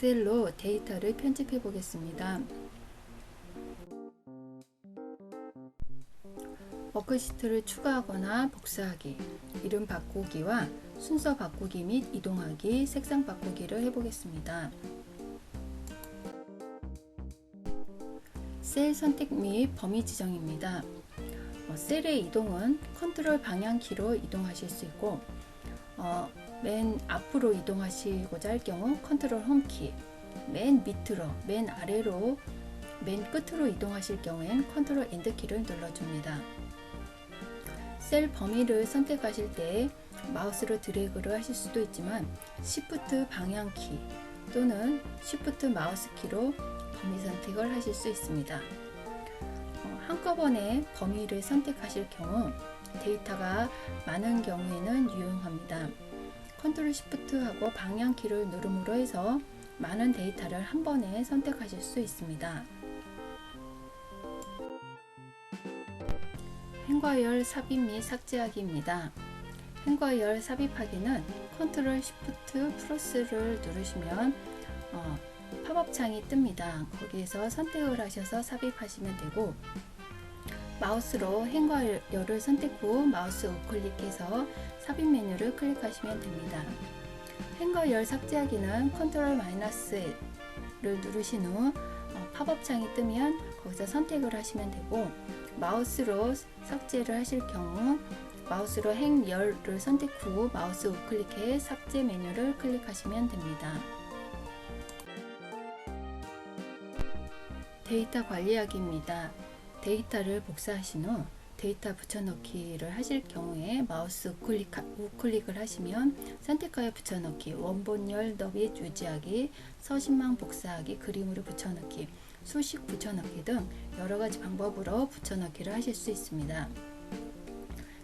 엑셀로 데이터를 편집해 보겠습니다. 워크시트를 추가하거나 복사하기, 이름 바꾸기와 순서 바꾸기 및 이동하기, 색상 바꾸기를 해보겠습니다. 셀 선택 및 범위 지정입니다. 어, 셀의 이동은 컨트롤 방향키로 이동하실 수 있고 어, 맨 앞으로 이동하시고자 할 경우 컨트롤 홈키, 맨 밑으로, 맨 아래로, 맨 끝으로 이동하실 경우엔 컨트롤 엔드 키를 눌러줍니다. 셀 범위를 선택하실 때 마우스로 드래그를 하실 수도 있지만 Shift 방향키 또는 Shift 마우스 키로 범위 선택을 하실 수 있습니다. 어, 한꺼번에 범위를 선택하실 경우 데이터가 많은 경우에는 유용합니다. 컨트롤 시프트하고 방향키를 누름으로 해서 많은 데이터를 한 번에 선택하실 수 있습니다. 행과열 삽입 및 삭제하기입니다. 행과열 삽입하기는 컨트롤 시프트 플러스를 누르시면 어, 팝업 창이 뜹니다. 거기에서 선택을 하셔서 삽입하시면 되고 마우스로 행과열을 선택 후 마우스 우클릭해서 삽입 메뉴를 클릭하시면 됩니다. 행과열 삭제하기는 컨트롤 마이너스를 누르신 후 어, 팝업 창이 뜨면 거기서 선택을 하시면 되고 마우스로 삭제를 하실 경우 마우스로 행열을 선택 후 마우스 우클릭해 삭제 메뉴를 클릭하시면 됩니다. 데이터 관리하기입니다. 데이터를 복사하신 후 데이터 붙여넣기를 하실 경우에 마우스 우클릭, 우클릭을 하시면 선택하여 붙여넣기, 원본열 너비 유지하기, 서신망 복사하기, 그림으로 붙여넣기, 수식 붙여넣기 등 여러 가지 방법으로 붙여넣기를 하실 수 있습니다.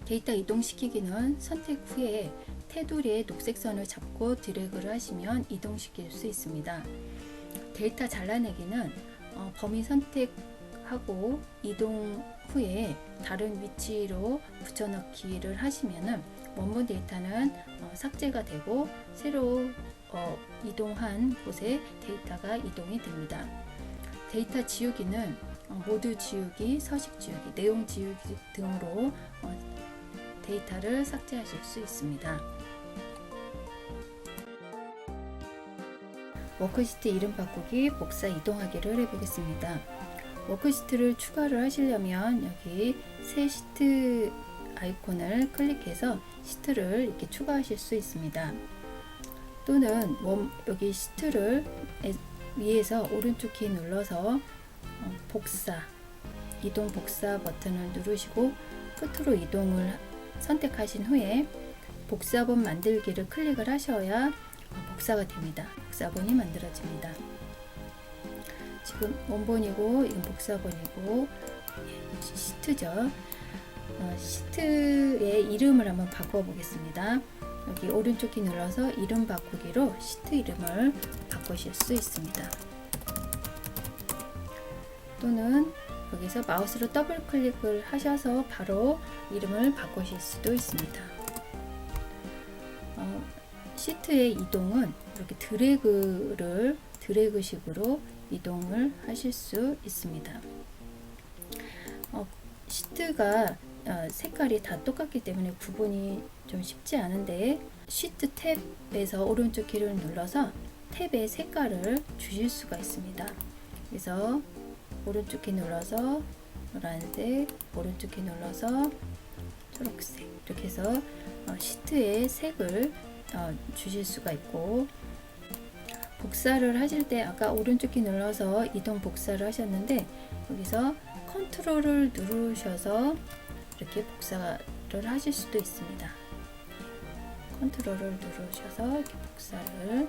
데이터 이동시키기는 선택 후에 테두리의 녹색 선을 잡고 드래그를 하시면 이동시킬 수 있습니다. 데이터 잘라내기는 어, 범위 선택 하고 이동 후에 다른 위치로 붙여넣기를 하시면은 원본 데이터는 어, 삭제가 되고 새로 어, 이동한 곳에 데이터가 이동이 됩니다. 데이터 지우기는 어, 모두 지우기, 서식 지우기, 내용 지우기 등으로 어, 데이터를 삭제하실 수 있습니다. 워크시트 이름 바꾸기, 복사 이동하기를 해보겠습니다. 워크시트를 추가를 하시려면 여기 새 시트 아이콘을 클릭해서 시트를 이렇게 추가하실 수 있습니다. 또는 원, 여기 시트를 위에서 오른쪽 키 눌러서 어, 복사, 이동 복사 버튼을 누르시고 끝으로 이동을 선택하신 후에 복사본 만들기를 클릭을 하셔야 어, 복사가 됩니다. 복사본이 만들어집니다. 지금 원본이고 이건 복사본이고 예, 시트죠. 어, 시트의 이름을 한번 바꿔 보겠습니다. 여기 오른쪽 키 눌러서 이름 바꾸기로 시트 이름을 바꾸실 수 있습니다. 또는 여기서 마우스로 더블 클릭을 하셔서 바로 이름을 바꾸실 수도 있습니다. 어, 시트의 이동은 이렇게 드래그를 드래그식으로 이동을 하실 수 있습니다. 어, 시트가 어, 색깔이 다 똑같기 때문에 구분이 좀 쉽지 않은데 시트 탭에서 오른쪽 키를 눌러서 탭의 색깔을 주실 수가 있습니다. 그래서 오른쪽 키 눌러서 노란색, 오른쪽 키 눌러서 초록색 이렇게 해서 어, 시트의 색을 어, 주실 수가 있고 복사를 하실 때 아까 오른쪽 키 눌러서 이동 복사를 하셨는데 여기서 컨트롤을 누르셔서 이렇게 복사를 하실 수도 있습니다. 컨트롤을 누르셔서 이렇게 복사를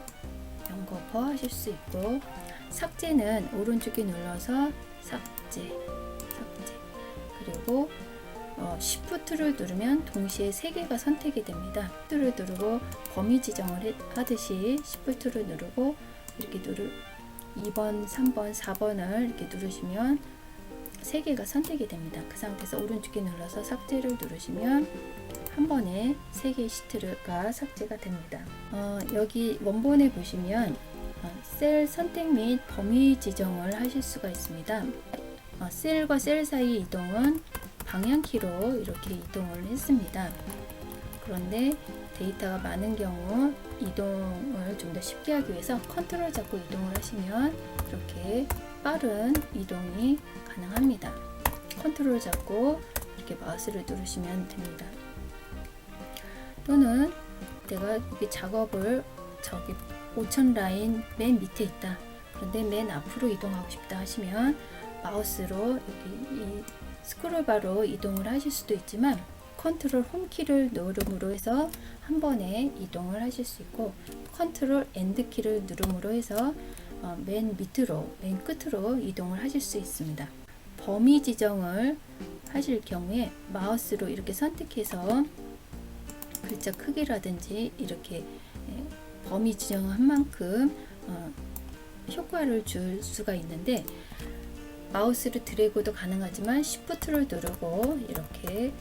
연거퍼 하실 수 있고 삭제는 오른쪽 키 눌러서 삭제, 삭제 그리고 어, Shift를 누르면 동시에 세 개가 선택이 됩니다. Shift를 누르고 범위 지정을 하듯이 Shift를 누르고 이렇게 누르 2번, 3번, 4번을 이렇게 누르시면 세 개가 선택이 됩니다. 그 상태에서 오른쪽 키 눌러서 삭제를 누르시면 한 번에 세 개의 시트가 삭제가 됩니다. 어, 여기 원본에 보시면 어, 셀 선택 및 범위 지정을 하실 수가 있습니다. 어, 셀과 셀 사이 이동은 방향키로 이렇게 이동을 했습니다. 그런데 데이터가 많은 경우 이동을 좀 더 쉽게 하기 위해서 컨트롤 잡고 이동을 하시면 이렇게 빠른 이동이 가능합니다. 컨트롤 잡고 이렇게 마우스를 누르시면 됩니다. 또는 내가 여기 작업을 저기 5000 라인 맨 밑에 있다. 그런데 맨 앞으로 이동하고 싶다 하시면 마우스로 여기 이 스크롤바로 이동을 하실 수도 있지만 컨트롤 홈키를 누름으로 해서 한 번에 이동을 하실 수 있고 컨트롤 엔드 키를 누름으로 해서 어, 맨 밑으로 맨 끝으로 이동을 하실 수 있습니다. 범위 지정을 하실 경우에 마우스로 이렇게 선택해서 글자 크기라든지 이렇게 예, 범위 지정한 만큼 어, 효과를 줄 수가 있는데 마우스를 드래그도 가능하지만 Shift를 누르고 이렇게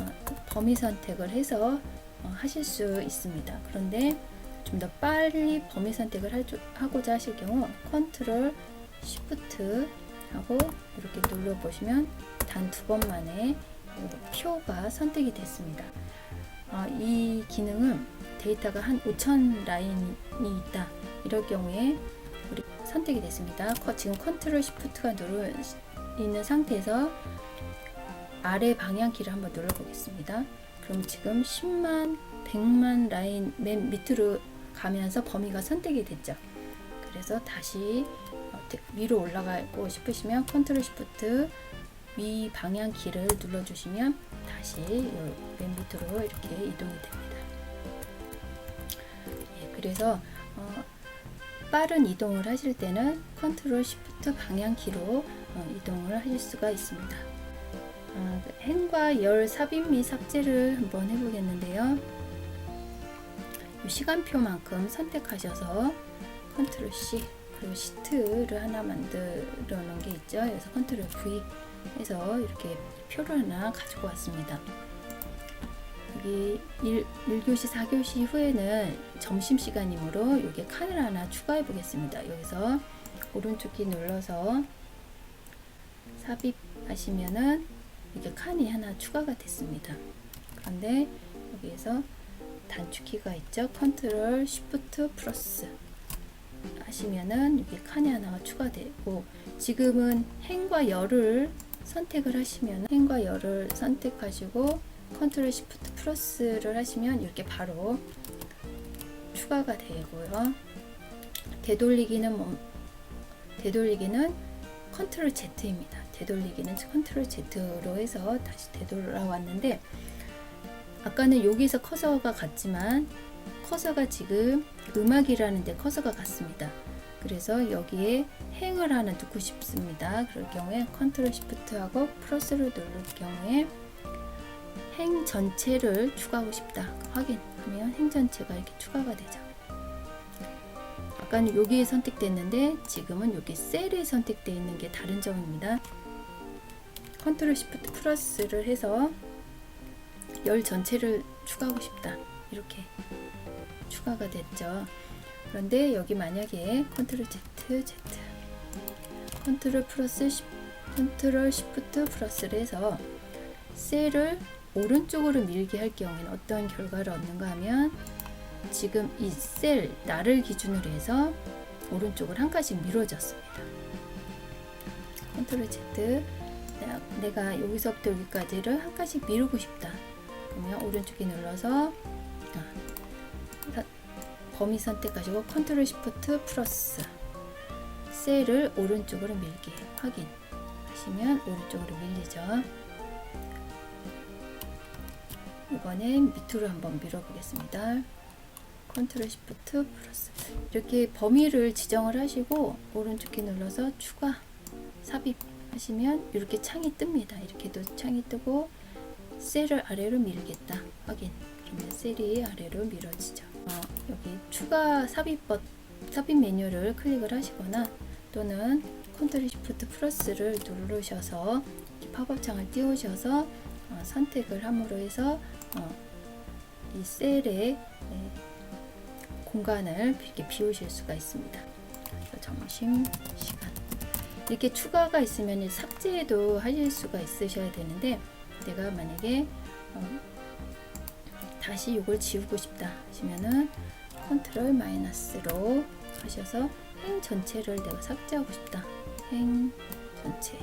어, 범위 선택을 해서 어, 하실 수 있습니다. 그런데 좀 더 빨리 범위 선택을 하고자 하실 경우 컨트롤 Shift 하고 이렇게 눌러 보시면 단 두 번 만에 이 표가 선택이 됐습니다. 어, 이 기능은 데이터가 한5,000 라인이 있다. 이럴 경우에 우리 선택이 됐습니다. 커- 지금 컨트롤 시프트가 누르 있는 상태에서 아래 방향키를 한번 눌러보겠습니다. 그럼 지금 10만, 100만 라인 맨 밑으로 가면서 범위가 선택이 됐죠. 그래서 다시 위로 올라가고 싶으시면 컨트롤 시프트 위 방향키를 눌러주시면 다시 요맨 밑으로 이렇게 이동이 됩니다. 예, 그래서 어, 빠른 이동을 하실 때는 컨트롤 시프트 방향키로 어, 이동을 하실 수가 있습니다. 아, 그 행과 열 삽입 및 삭제를 한번 해보겠는데요. 이 시간표만큼 선택하셔서 컨트롤 C 그리고 시트를 하나 만들어 놓은 게 있죠. 그래서 컨트롤 V 해서 이렇게 표를 하나 가지고 왔습니다. 여기 1, 1교시, 4교시 후에는 점심시간이므로 여기 칸을 하나 추가해 보겠습니다. 여기서 오른쪽 키 눌러서 삽입하시면은 이게 칸이 하나 추가가 됐습니다. 그런데 여기에서 단축키가 있죠. 컨트롤 쉬프트 플러스 하시면은 여기 칸이 하나가 추가되고 지금은 행과 열을 선택을 하시면 행과 열을 선택하시고 컨트롤 시프트 플러스를 하시면 이렇게 바로 추가가 되고요. 되돌리기는 뭐, 되돌리기는 컨트롤 Z입니다. 되돌리기는 컨트롤 Z로 해서 다시 되돌아왔는데 아까는 여기서 커서가 같지만 커서가 지금 음악이라는 데 커서가 같습니다. 그래서 여기에 행을 하나 넣고 싶습니다. 그럴 경우에 컨트롤 시프트하고 플러스를 누를 경우에 행 전체를 추가하고 싶다. 확인 하면 행 전체가 이렇게 추가가 되죠. 아까는 여기에 선택됐는데 지금은 여기 셀에 선택되어 있는 게 다른 점입니다. 컨트롤 시프트 플러스를 해서 열 전체를 추가하고 싶다. 이렇게 추가가 됐죠. 그런데 여기 만약에 컨트롤 Z, Z, 컨트롤 플러스 시, 컨트롤 시프트 플러스를 해서 셀을 오른쪽으로 밀게 할 경우에는 어떤 결과를 얻는가 하면 지금 이 셀 나를 기준으로 해서 오른쪽을 한 칸씩 밀어졌습니다. 컨트롤 Z 내가, 여기서부터 여기까지를 한 칸씩 미루고 싶다. 그러면 오른쪽에 눌러서 아, 사- 범위 선택하시고 컨트롤 시프트 플러스 셀을 오른쪽으로 밀게 확인 하시면 오른쪽으로 밀리죠. 이번엔 밑으로 한번 밀어보겠습니다. 컨트롤 시프트 플러스 이렇게 범위를 지정을 하시고 오른쪽 키 눌러서 추가 삽입 하시면 이렇게 창이 뜹니다. 이렇게도 창이 뜨고 셀을 아래로 밀겠다 확인 그러면 셀이 아래로 밀어지죠. 어, 여기 추가 삽입 버 삽입 메뉴를 클릭을 하시거나 또는 컨트롤 시프트 플러스를 누르셔서 이 팝업 창을 띄우셔서 어, 선택을 함으로 해서 어, 이 셀에 네, 공간을 이렇게 비우실 수가 있습니다. 점심 시간. 이렇게 추가가 있으면 삭제도 하실 수가 있으셔야 되는데 내가 만약에 어, 다시 이걸 지우고 싶다 하시면은 컨트롤 마이너스로 하셔서 행 전체를 내가 삭제하고 싶다. 행 전체.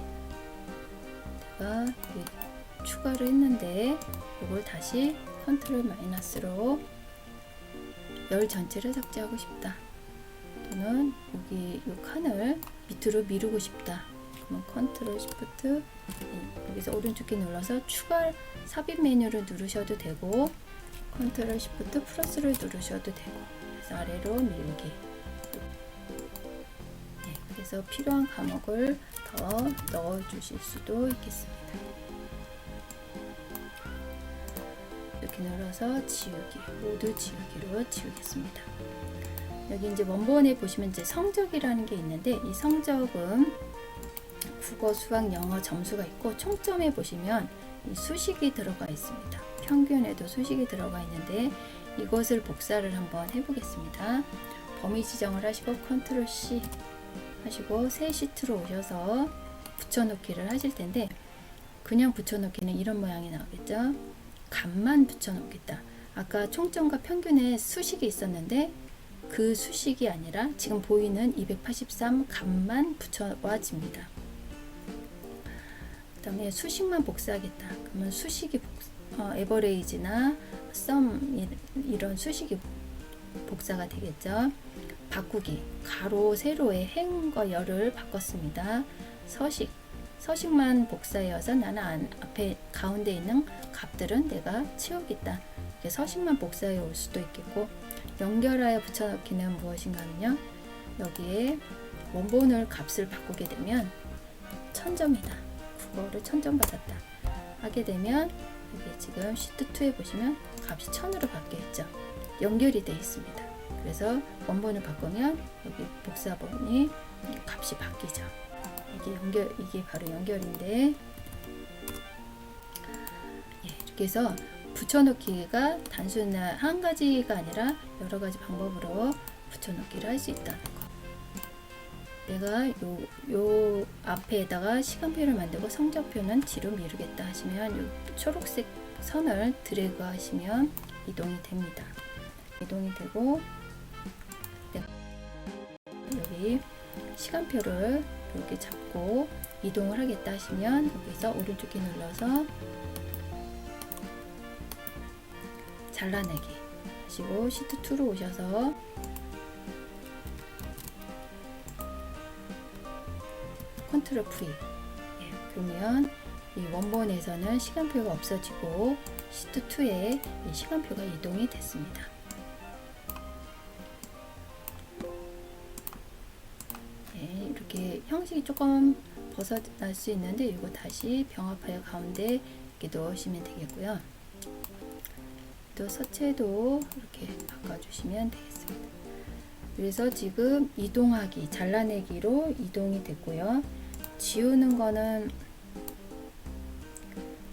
내가 추가를 했는데 이걸 다시 컨트롤 마이너스로 열 전체를 삭제하고 싶다. 또는 여기 이 칸을 밑으로 미루고 싶다. 그러면 컨트롤 시프트 여기서 오른쪽 키 눌러서 추가 삽입 메뉴를 누르셔도 되고 컨트롤 시프트 플러스를 누르셔도 되고 그래서 아래로 밀기. 네, 그래서 필요한 과목을 더 넣어 주실 수도 있겠습니다 이렇게 눌러서 지우기 모두 지우기로 지우겠습니다 여기 이제 원본에 보시면 이제 성적이라는 게 있는데 이 성적은 국어, 수학, 영어 점수가 있고 총점에 보시면 이 수식이 들어가 있습니다. 평균에도 수식이 들어가 있는데 이것을 복사를 한번 해보겠습니다. 범위 지정을 하시고 컨트롤 C 하시고 새 시트로 오셔서 붙여놓기를 하실 텐데 그냥 붙여놓기는 이런 모양이 나오겠죠. 값만 붙여놓겠다. 아까 총점과 평균에 수식이 있었는데 그 수식이 아니라 지금 보이는 283 값만 붙여와집니다. 그 다음에 수식만 복사하겠다. 그러면 수식이 복, 어, 에버레이지나 썸 이런 수식이 복사가 되겠죠. 바꾸기 가로 세로의 행과 열을 바꿨습니다. 서식 서식만 복사해서 나는 안, 앞에 가운데 있는 값들은 내가 채우겠다. 이렇게 서식만 복사해 올 수도 있겠고 연결하여 붙여넣기는 무엇인가면요. 여기에 원본을 값을 바꾸게 되면 천점이다. 국어를 천점 받았다. 하게 되면 여기 지금 시트 2에 보시면 값이 천으로 바뀌어 있죠. 연결이 되어 있습니다. 그래서 원본을 바꾸면 여기 복사 본이 값이 바뀌죠. 이게 연결 이게 바로 연결인데 예, 이렇게 해서 붙여넣기가 단순한 한 가지가 아니라 여러 가지 방법으로 붙여넣기를 할 수 있다는 거. 내가 요, 요 앞에다가 시간표를 만들고 성적표는 뒤로 미루겠다 하시면 요 초록색 선을 드래그 하시면 이동이 됩니다. 이동이 되고 여기 시간표를 이렇게 잡고 이동을 하겠다 하시면 여기서 오른쪽 키 눌러서 잘라내기 하시고 시트 2로 오셔서 컨트롤 V 예, 그러면 이 원본에서는 시간표가 없어지고 시트 2에 이 시간표가 이동이 됐습니다. 이렇게 형식이 조금 벗어날 수 있는데 이거 다시 병합하여 가운데 이렇게 넣으시면 되겠고요. 또 서체도 이렇게 바꿔주시면 되겠습니다. 그래서 지금 이동하기, 잘라내기로 이동이 됐고요. 지우는 거는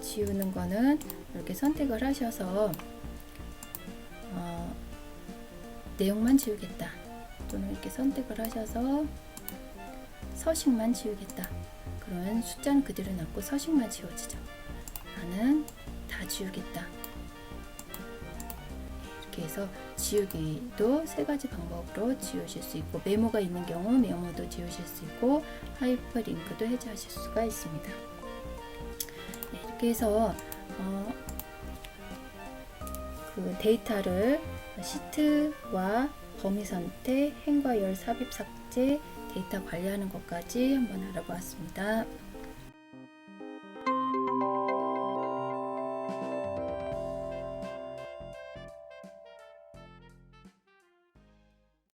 지우는 거는 이렇게 선택을 하셔서 어, 내용만 지우겠다 또는 이렇게 선택을 하셔서 서식만 지우겠다. 그러면 숫자는 그대로 남고 서식만 지워지죠. 나는 다 지우겠다. 이렇게 해서 지우기도 세 가지 방법으로 지우실 수 있고 메모가 있는 경우 메모도 지우실 수 있고 하이퍼링크도 해제하실 수가 있습니다. 네, 이렇게 해서 어, 그 데이터를 시트와 범위 선택, 행과 열 삽입 삭제, 데이터 관리하는 것까지 한번 알아보았습니다.